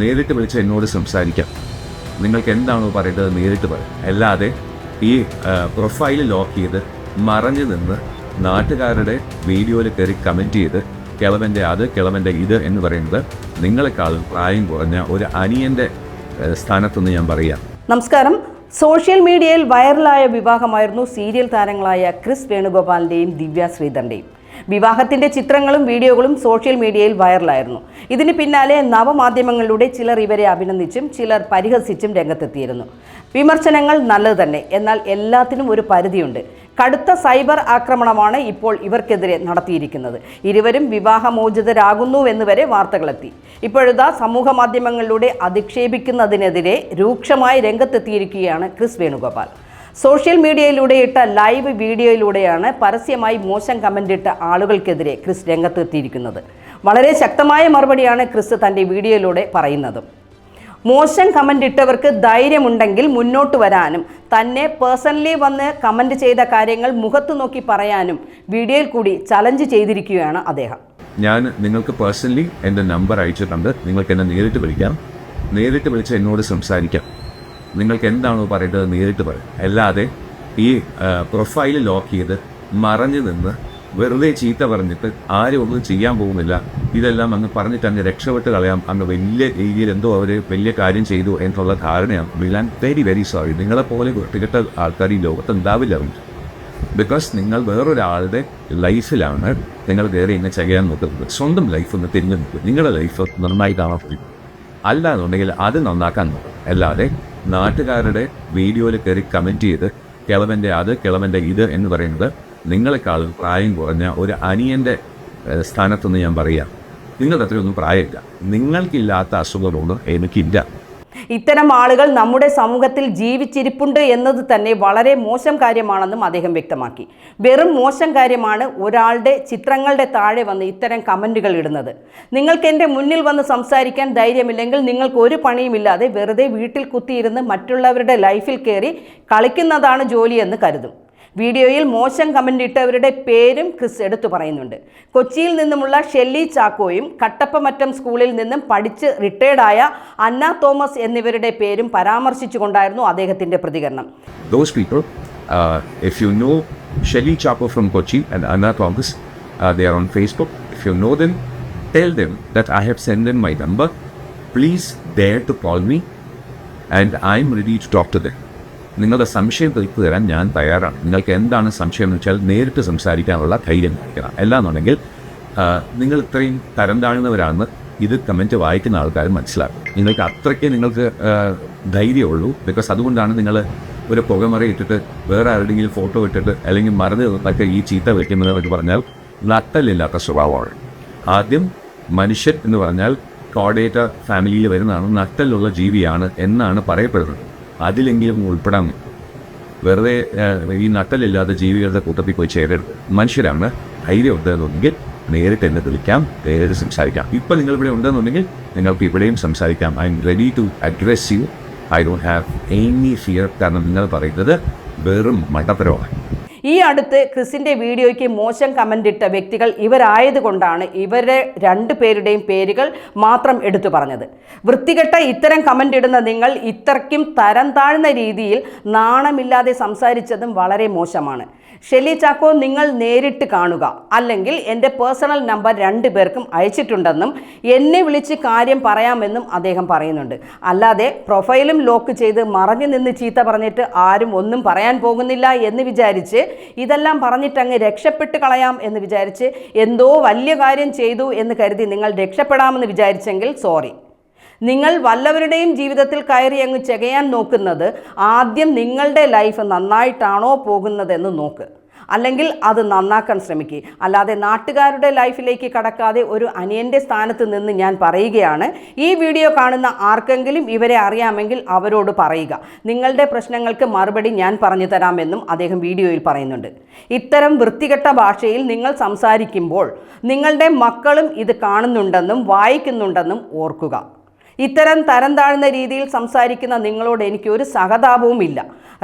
നേരിട്ട് വിളിച്ച് എന്നോട് സംസാരിക്കാം. നിങ്ങൾക്ക് എന്താണോ പറയേണ്ടത് നേരിട്ട് പറയും അല്ലാതെ ഈ പ്രൊഫൈൽ ലോക്ക് ചെയ്ത് മറഞ്ഞു നിന്ന് നാട്ടുകാരുടെ വീഡിയോയിൽ കയറി കമന്റ് ചെയ്ത് കിളവന്റെ അത് കിളവന്റെ ഇത് എന്ന് പറയുന്നത് നിങ്ങളെക്കാളും പ്രായം കുറഞ്ഞ ഒരു അനിയന്റെ സ്ഥാനത്തുനിന്ന് ഞാൻ പറയാം. നമസ്കാരം. സോഷ്യൽ മീഡിയയിൽ വൈറലായ വിവാഹമായിരുന്നു സീരിയൽ താരങ്ങളായ ക്രിസ് വേണുഗോപാലിന്റെയും ദിവ്യ ശ്രീധറിന്റെയും വിവാഹത്തിന്റെ ചിത്രങ്ങളും വീഡിയോകളും സോഷ്യൽ മീഡിയയിൽ വൈറലായിരുന്നു. ഇതിന് പിന്നാലെ നവമാധ്യമങ്ങളിലൂടെ ചിലർ ഇവരെ അഭിനന്ദിച്ചും ചിലർ പരിഹസിച്ചും രംഗത്തെത്തിയിരുന്നു. വിമർശനങ്ങൾ നല്ലത് തന്നെ എന്നാൽ എല്ലാത്തിനും ഒരു പരിധിയുണ്ട്. കടുത്ത സൈബർ ആക്രമണമാണ് ഇപ്പോൾ ഇവർക്കെതിരെ നടത്തിയിരിക്കുന്നത്. ഇരുവരും വിവാഹമോചിതരാകുന്നുവെന്ന് വരെ വാർത്തകളെത്തി. ഇപ്പോഴത്തെ സമൂഹ മാധ്യമങ്ങളിലൂടെ അധിക്ഷേപിക്കുന്നതിനെതിരെ രൂക്ഷമായി രംഗത്തെത്തിയിരിക്കുകയാണ് ക്രിസ് വേണുഗോപാൽ. സോഷ്യൽ മീഡിയയിലൂടെ ഇട്ട ലൈവ് വീഡിയോയിലൂടെയാണ് പരസ്യമായി മോശം കമന്റ് ഇട്ട ആളുകൾക്കെതിരെ ക്രിസ് രംഗത്തെത്തിയിരിക്കുന്നത്. വളരെ ശക്തമായ മറുപടിയാണ് ക്രിസ് തന്റെ വീഡിയോയിലൂടെ പറയുന്നത്. മോശം കമന്റ് ഇട്ടവർക്ക് ധൈര്യമുണ്ടെങ്കിൽ മുന്നോട്ട് വരാനും തന്നെ പേഴ്സണലി വന്ന് കമന്റ് ചെയ്ത കാര്യങ്ങൾ മുഖത്ത് നോക്കി പറയാനും വീഡിയോയിൽ കൂടി ചലഞ്ച് ചെയ്തിരിക്കുകയാണ് അദ്ദേഹം. ഞാൻ നിങ്ങൾക്ക് പേഴ്സണലി എന്റെ നമ്പർ അയച്ചിട്ടുണ്ട്. നിങ്ങൾക്ക് എന്നെ നേരിട്ട് വിളിക്കാം. നേരിട്ട് വിളിച്ച് എന്നോട് സംസാരിക്കാം. നിങ്ങൾക്ക് എന്താണോ പറയേണ്ടത് നേരിട്ട് പറയും. അല്ലാതെ ഈ പ്രൊഫൈൽ ലോക്ക് ചെയ്ത് മറഞ്ഞു നിന്ന് വെറുതെ ചീത്ത പറഞ്ഞിട്ട് ആരും ഒന്നും ചെയ്യാൻ പോകുന്നില്ല. ഇതെല്ലാം അങ്ങ് പറഞ്ഞിട്ട് അങ്ങ് രക്ഷപ്പെട്ട് കളയാം. അങ്ങ് വലിയ രീതിയിൽ എന്തോ അവർ വലിയ കാര്യം ചെയ്തു എന്നുള്ള ധാരണയാണ് വിലാൻ വെരി വെരി സോറി നിങ്ങളെപ്പോലെ വൃത്തികെട്ട ആൾക്കാർ ഈ ലോകത്ത് ഉണ്ടാവില്ല. ബിക്കോസ് നിങ്ങൾ വേറൊരാളുടെ ലൈഫിലാണ് നിങ്ങൾ കയറി ഇങ്ങനെ ചെയ്യാൻ നോക്കുന്നത്. സ്വന്തം ലൈഫ് ഒന്ന് തിരിഞ്ഞു നോക്കുക നിങ്ങളുടെ ലൈഫ് നന്നായി കാണാൻ പോയി അല്ല എന്നുണ്ടെങ്കിൽ അത് നന്നാക്കാൻ നോക്കും. അല്ലാതെ നാട്ടുകാരുടെ വീഡിയോയിൽ കയറി കമന്റ് ചെയ്ത് കിളവന്റെ അത് കിളവന്റെ ഇത് എന്ന് പറയുന്നത് നിങ്ങളെക്കാളും പ്രായം കുറഞ്ഞ ഒരു അനിയന്റെ സ്ഥാനത്തൊന്ന് ഞാൻ പറയാം. നിങ്ങളുടെ അത്രയൊന്നും പ്രായമില്ല. നിങ്ങൾക്കില്ലാത്ത അസുഖമൊന്നും എനിക്കില്ല. ഇത്തരം ആളുകൾ നമ്മുടെ സമൂഹത്തിൽ ജീവിച്ചിരിപ്പുണ്ട് എന്നത് തന്നെ വളരെ മോശം കാര്യമാണെന്നും അദ്ദേഹം വ്യക്തമാക്കി. വെറും മോശം കാര്യമാണ് ഒരാളുടെ ചിത്രങ്ങളുടെ താഴെ വന്ന് ഇത്തരം കമന്റുകൾ ഇടുന്നത്. നിങ്ങൾക്ക് എന്റെ മുന്നിൽ വന്ന് സംസാരിക്കാൻ ധൈര്യമില്ലെങ്കിൽ നിങ്ങൾക്ക് ഒരു പണിയുമില്ലാതെ വെറുതെ വീട്ടിൽ കുത്തിയിരുന്ന് മറ്റുള്ളവരുടെ ലൈഫിൽ കയറി കളിക്കുന്നതാണ് ജോലിയെന്ന് കരുതും. വീഡിയോയിൽ മോശം കമന്റ് ഇട്ടവരുടെ പേരും ക്രിസ് എടുത്തു പറയുന്നുണ്ട് കൊച്ചിയിൽ നിന്നുമുള്ള ഷെല്ലി ചാക്കോയും കട്ടപ്പമറ്റം സ്കൂളിൽ നിന്നും പഠിച്ച് റിട്ടയർഡായ അന്ന തോമസ് എന്നിവരുടെ പേരും പരാമർശിച്ചുകൊണ്ടായിരുന്നു അദ്ദേഹത്തിന്റെ പ്രതികരണം those people, uh, if you know Shelly Chapo from Kochi and Anna Thomas, uh, they are on Facebook. If you know them, tell them that I have sent them my number. Please dare to call me and I'm ready to talk to them. നിങ്ങളുടെ സംശയം തീർത്തു തരാൻ ഞാൻ തയ്യാറാണ്. നിങ്ങൾക്ക് എന്താണ് സംശയം എന്ന് വെച്ചാൽ നേരിട്ട് സംസാരിക്കാനുള്ള ധൈര്യം കാണിക്കണം. അല്ലാന്നുണ്ടെങ്കിൽ നിങ്ങൾ ഇത്രയും തരം താഴ്ന്നവരാണെന്ന് ഇത് കമന്റ് വായിക്കുന്ന ആൾക്കാർ മനസ്സിലാക്കും. നിങ്ങൾക്ക് അത്രയ്ക്ക് നിങ്ങൾക്ക് ധൈര്യമുള്ളൂ. ബിക്കോസ് അതുകൊണ്ടാണ് നിങ്ങൾ ഒരു പുകമറ ഇട്ടിട്ട് വേറെ ആരുടെങ്കിലും ഫോട്ടോ ഇട്ടിട്ട് അല്ലെങ്കിൽ മറന്നു നിന്നൊക്കെ ഈ ചീത്ത വയ്ക്കുന്നത് എന്നൊക്കെ പറഞ്ഞാൽ നട്ടലില്ലാത്ത സ്വഭാവമാണ്. ആദ്യം മനുഷ്യൻ എന്ന് പറഞ്ഞാൽ കോഡേറ്റ ഫാമിലിയിൽ വരുന്നതാണ് നട്ടലുള്ള ജീവിയാണ് എന്നാണ് പറയപ്പെടുന്നത്. അതിലെങ്കിലും ഉൾപ്പെടാൻ വെറുതെ ഈ നട്ടലില്ലാത്ത ജീവികളുടെ കൂട്ടത്തിൽ പോയി ചേരരുത് മനുഷ്യരാണ്. ധൈര്യം ഉണ്ടെന്നുണ്ടെങ്കിൽ നേരിട്ട് എന്നെ വിളിക്കാം നേരിട്ട് സംസാരിക്കാം. ഇപ്പം നിങ്ങൾ ഇവിടെ ഉണ്ടെന്നുണ്ടെങ്കിൽ നിങ്ങൾക്ക് ഇവിടെയും സംസാരിക്കാം. I'm ready to aggressive I don't have any fear കാരണം നിങ്ങൾ പറയുന്നത് വെറും മണ്ടത്തരമാണ്. ഈ അടുത്ത് ക്രിസിന്റെ വീഡിയോയ്ക്ക് മോശം കമന്റ് ഇട്ട വ്യക്തികൾ ഇവരായതുകൊണ്ടാണ് ഇവരെ രണ്ടു പേരുടെയും പേരുകൾ മാത്രം എടുത്തു പറഞ്ഞത്. വൃത്തികെട്ട ഇത്തരം കമന്റ് ഇടുന്ന നിങ്ങൾ ഇത്രയ്ക്കും തരം താഴ്ന്ന രീതിയിൽ നാണമില്ലാതെ സംസാരിച്ചതും വളരെ മോശമാണ്. ഷെല്ലി ചാക്കോ നിങ്ങൾ നേരിട്ട് കാണുക. അല്ലെങ്കിൽ എന്റെ പേഴ്സണൽ നമ്പർ രണ്ടു പേർക്കും അയച്ചിട്ടുണ്ടെന്നും എന്നെ വിളിച്ച് കാര്യം പറയാമെന്നും അദ്ദേഹം പറയുന്നുണ്ട്. അല്ലാതെ പ്രൊഫൈലും ലോക്ക് ചെയ്ത് മറഞ്ഞു നിന്ന് ചീത്ത പറഞ്ഞിട്ട് ആരും ഒന്നും പറയാൻ പോകുന്നില്ല എന്ന് വിചാരിച്ച് ഇതെല്ലാം പറഞ്ഞിട്ടങ്ങ് രക്ഷപ്പെട്ട് കളയാം എന്ന് വിചാരിച്ച് എന്തോ വലിയ കാര്യം ചെയ്തു എന്ന് കരുതി നിങ്ങൾ രക്ഷപ്പെടാമെന്ന് വിചാരിച്ചെങ്കിൽ സോറി. നിങ്ങൾ വല്ലവരുടെയും ജീവിതത്തിൽ കയറി അങ്ങ് ചെകയാൻ നോക്കുന്നത് ആദ്യം നിങ്ങളുടെ ലൈഫ് നന്നായിട്ടാണോ പോകുന്നതെന്ന് നോക്ക്. അല്ലെങ്കിൽ അത് നന്നാക്കാൻ ശ്രമിക്കുക. അല്ലാതെ നാട്ടുകാരുടെ ലൈഫിലേക്ക് കടക്കാതെ ഒരു അനിയന്റെ സ്ഥാനത്ത് നിന്ന് ഞാൻ പറയുകയാണ്. ഈ വീഡിയോ കാണുന്ന ആർക്കെങ്കിലും ഇവരെ അറിയാമെങ്കിൽ അവരോട് പറയുക. നിങ്ങളുടെ പ്രശ്നങ്ങൾക്ക് മറുപടി ഞാൻ പറഞ്ഞു തരാമെന്നും അദ്ദേഹം വീഡിയോയിൽ പറയുന്നുണ്ട്. ഇത്തരം വൃത്തികെട്ട ഭാഷയിൽ നിങ്ങൾ സംസാരിക്കുമ്പോൾ നിങ്ങളുടെ മക്കളും ഇത് കാണുന്നുണ്ടെന്നും വായിക്കുന്നുണ്ടെന്നും ഓർക്കുക. ഇത്തരം തരം താഴ്ന്ന രീതിയിൽ സംസാരിക്കുന്ന നിങ്ങളോട് എനിക്ക് ഒരു സഹതാപവും ഇല്ല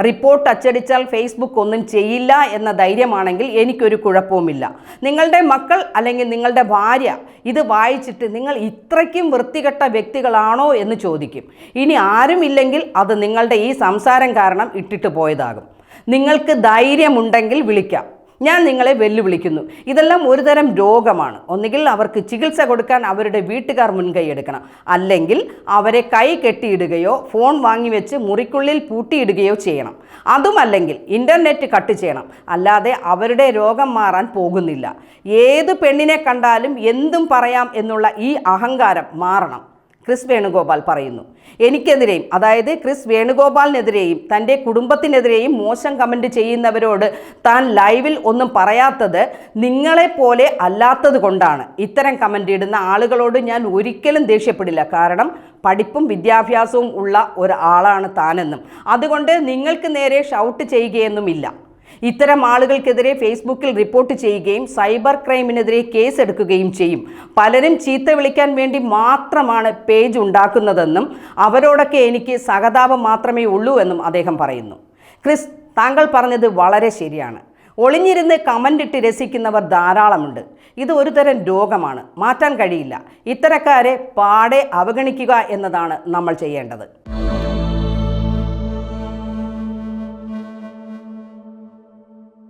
റിപ്പോർട്ട് അച്ചടിച്ചാൽ ഫേസ്ബുക്ക് ഒന്നും ചെയ്യില്ല എന്ന ധൈര്യമാണെങ്കിൽ എനിക്കൊരു കുഴപ്പവുമില്ല. നിങ്ങളുടെ മക്കൾ അല്ലെങ്കിൽ നിങ്ങളുടെ ഭാര്യ ഇത് വായിച്ചിട്ട് നിങ്ങൾ ഇത്രയ്ക്കും വൃത്തികെട്ട വ്യക്തികളാണോ എന്ന് ചോദിക്കും. ഇനി ആരുമില്ലെങ്കിൽ അത് നിങ്ങളുടെ ഈ സംസാരം കാരണം ഇട്ടിട്ട് പോയതാകും. നിങ്ങൾക്ക് ധൈര്യമുണ്ടെങ്കിൽ വിളിക്കാം. ഞാൻ നിങ്ങളെ വെല്ലുവിളിക്കുന്നു. ഇതെല്ലാം ഒരുതരം രോഗമാണ്. ഒന്നുകിൽ അവർക്ക് ചികിത്സ കൊടുക്കാൻ അവരുടെ വീട്ടുകാർ മുൻകൈ എടുക്കണം. അല്ലെങ്കിൽ അവരെ കൈ കെട്ടിയിടുകയോ ഫോൺ വാങ്ങിവെച്ച് മുറിക്കുള്ളിൽ പൂട്ടിയിടുകയോ ചെയ്യണം. അതുമല്ലെങ്കിൽ ഇന്റർനെറ്റ് കട്ട് ചെയ്യണം. അല്ലാതെ അവരുടെ രോഗം മാറാൻ പോകുന്നില്ല. ഏത് പെണ്ണിനെ കണ്ടാലും എന്തും പറയാം എന്നുള്ള ഈ അഹങ്കാരം മാറണം. ക്രിസ് വേണുഗോപാൽ പറയുന്നു. എനിക്കെതിരെയും അതായത് ക്രിസ് വേണുഗോപാലിനെതിരെയും തന്റെ കുടുംബത്തിനെതിരെയും മോശം കമന്റ് ചെയ്യുന്നവരോട് താൻ ലൈവിൽ ഒന്നും പറയാത്തത് നിങ്ങളെപ്പോലെ അല്ലാത്തത് കൊണ്ടാണ്. ഇത്തരം കമന്റ് ഇടുന്ന ആളുകളോട് ഞാൻ ഒരിക്കലും ദേഷ്യപ്പെടില്ല. കാരണം പഠിപ്പും വിദ്യാഭ്യാസവും ഉള്ള ഒരാളാണ് താനെന്നും. അതുകൊണ്ട് നിങ്ങൾക്ക് നേരെ ഷൗട്ട് ചെയ്യുകയൊന്നുമില്ല. ഇത്തരം ആളുകൾക്കെതിരെ ഫേസ്ബുക്കിൽ റിപ്പോർട്ട് ചെയ്യുകയും സൈബർ ക്രൈമിനെതിരെ കേസ് എടുക്കുകയും ചെയ്യും. പലരും ചീത്ത വിളിക്കാൻ വേണ്ടി മാത്രമാണ് പേജ് ഉണ്ടാക്കുന്നതെന്നും അവരോടൊക്കെ എനിക്ക് സഹതാപം മാത്രമേ ഉള്ളൂ എന്നും അദ്ദേഹം പറയുന്നു. ക്രിസ് താങ്കൾ പറഞ്ഞത് വളരെ ശരിയാണ്. ഒളിഞ്ഞിരുന്ന് കമന്റ് ഇട്ട് രസിക്കുന്നവർ ധാരാളമുണ്ട്. ഇത് ഒരുതരം രോഗമാണ്. മാറ്റാൻ കഴിയില്ല. ഇത്തരക്കാരെ പാടെ അവഗണിക്കുക എന്നതാണ് നമ്മൾ ചെയ്യേണ്ടത്.